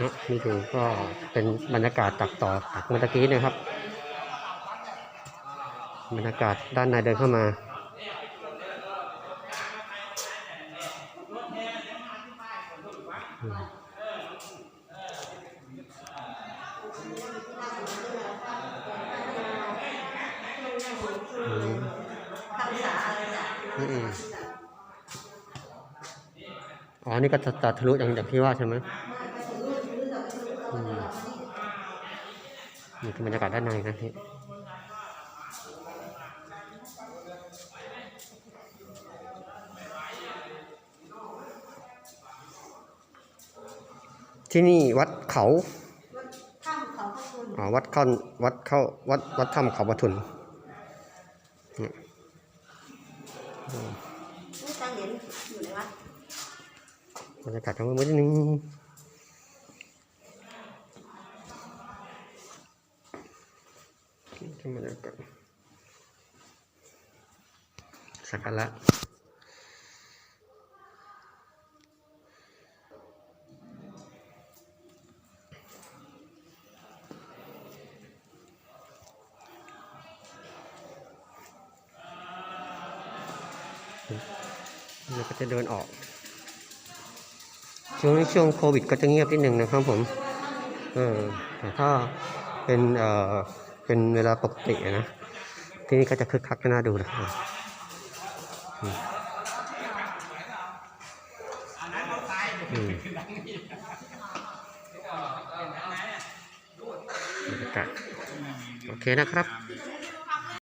นี่ดูก็เป็นบรรยากาศตักต่อจากเมื่อกี้นะครับ บรรยากาศด้านในเดินเข้ามาอืมอืมอ๋อ นี่ก็จะตัดทะลุอย่างที่ว่าใช่ไหม นี่คือบรรยากาศด้านในนะพี่ที่นี่วัดเขาถ้ำเขาพระคุณอ๋อวัดเข้าวัดเข้าวัดวัดถ้ำเขาปทุนนี่ตังเหรียญอยู่ไหนวะบรรยากาศทั้งหมดนิดนึง ที่บรรยากาศสักการะเราก็จะเดินออก ช่วงนี้ช่วงโควิดก็จะเงียบนิดหนึ่งนะครับผม เออแต่ถ้าเป็นเอ่อ เป็นเวลาปกตินะ ที่นี่ก็จะคึกคักน่าดูนะอืมอืมบรรยากาศโอเคนะครับ